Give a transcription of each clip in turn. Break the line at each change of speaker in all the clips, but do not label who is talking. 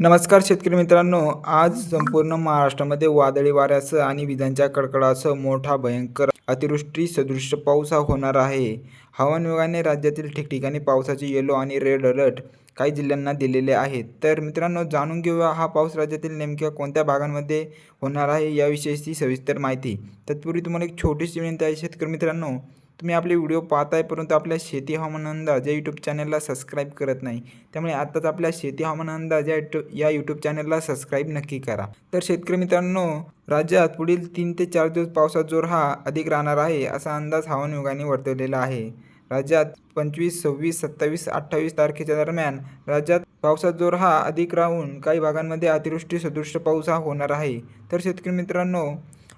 नमस्कार शेतकरी मित्रांनो आज संपूर्ण महाराष्ट्रामध्ये वादळी वाऱ्यासह आणि विजांच्या कडकडासह मोठा भयंकर अतिवृष्टी सदृश पाऊस हा होणार आहे. हवामान विभागाने राज्यातील ठिकठिकाणी पावसाचे येलो आणि रेड अलर्ट काही जिल्ह्यांना दिलेले आहेत. तर मित्रांनो जाणून घेऊया हा पाऊस राज्यातील नेमक्या कोणत्या भागांमध्ये होणार आहे याविषयीची सविस्तर माहिती. तत्पूर्वी तुम्हाला एक छोटीशी विनंती आहे शेतकरी मित्रांनो तुम्ही आपले व्हिडिओ पाहताय परंतु आपल्या शेती हवामान अंदाज या यूट्यूब चॅनलला सबस्क्राईब करत नाही. त्यामुळे आत्ताच आपल्या शेती हवामान अंदाज या यूट्यूब या यूट्यूब चॅनलला सबस्क्राईब नक्की करा. तर शेतकरी मित्रांनो राज्यात पुढील तीन ते चार दिवस पावसाचा जोर हा अधिक राहणार आहे असा अंदाज हवामान विभागाने वर्तवलेला आहे. राज्यात पंचवीस सव्वीस सत्तावीस अठ्ठावीस तारखेच्या दरम्यान राज्यात पावसाचा जोर हा अधिक राहून काही भागांमध्ये अतिवृष्टी सदृश पाऊस हा होणार आहे. तर शेतकरी मित्रांनो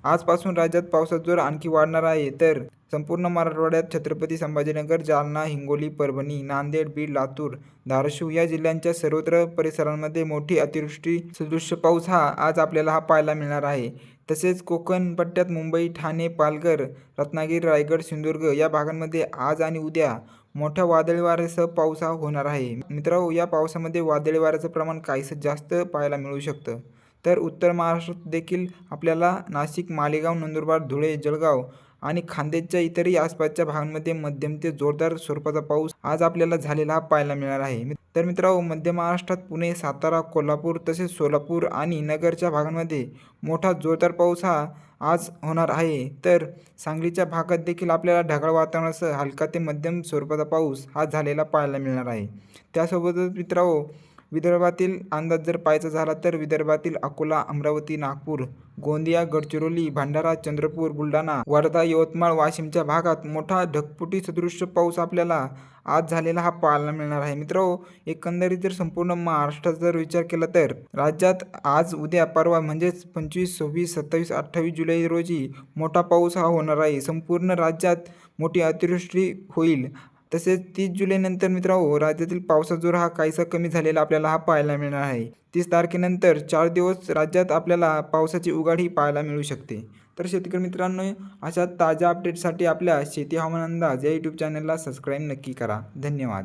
आजपासून राज्यात पावसाचा जोर आणखी वाढणार आहे. तर संपूर्ण मराठवाड्यात छत्रपती संभाजीनगर जालना हिंगोली परभणी नांदेड बीड लातूर धाराशिव या जिल्ह्यांच्या सर्वत्र परिसरांमध्ये मोठी अतिवृष्टी सदृश्य पाऊस हा आज आपल्याला हा पाहायला मिळणार आहे. तसेच कोकण पट्ट्यात मुंबई ठाणे पालघर रत्नागिरी रायगड सिंधुदुर्ग या भागांमध्ये आज आणि उद्या मोठ्या वादळी वाऱ्यासह पाऊस हा होणार आहे. मित्रांनो या पावसामध्ये वादळी वाऱ्याचं प्रमाण काहीसं जास्त पाहायला मिळू शकतं. तर उत्तर महाराष्ट्रात देखील आपल्याला नाशिक मालेगाव नंदुरबार धुळे जळगाव आणि खान्देशच्या इतरही आसपासच्या भागांमध्ये मध्यम ते जोरदार स्वरूपाचा पाऊस आज आपल्याला झालेला पाहायला मिळणार आहे. तर मित्रांनो मध्य महाराष्ट्रात पुणे सातारा कोल्हापूर तसेच सोलापूर आणि नगरच्या भागांमध्ये मोठा जोरदार पाऊस हा आज होणार आहे. तर सांगलीच्या भागात देखील आपल्याला ढगाळ वातावरणासह हलका ते मध्यम स्वरूपाचा पाऊस हा झालेला पाहायला मिळणार आहे. त्यासोबतच मित्रांनो विदर्भातील अंदाज जर पाहायचा झाला तर विदर्भातील अकोला अमरावती नागपूर गोंदिया गडचिरोली भंडारा चंद्रपूर बुलढाणा वर्धा यवतमाळ वाशिमच्या भागात मोठा ढगपुटी सदृश्य पाऊस आपल्याला आज झालेला हा पाहायला मिळणार आहे. मित्रांनो एकंदरीत जर संपूर्ण महाराष्ट्राचा जर विचार केला तर राज्यात आज उद्या परवा म्हणजेच पंचवीस सव्वीस सत्तावीस अठ्ठावीस जुलै रोजी मोठा पाऊस हा होणार आहे. संपूर्ण राज्यात मोठी अतिवृष्टी होईल. तसेच तीस जुलैनंतर मित्रांनो राज्यातील पावसाचा जोर हा काहीसा कमी झालेला आपल्याला हा पाहायला मिळणार आहे. तीस तारखेनंतर चार दिवस राज्यात आपल्याला पावसाची उघाड ही पाहायला मिळू शकते. तर शेतकरी मित्रांनो अशा ताज्या अपडेटसाठी आपल्या शेती हवामान अंदाज या यूट्यूब चॅनलला सबस्क्राईब नक्की करा. धन्यवाद.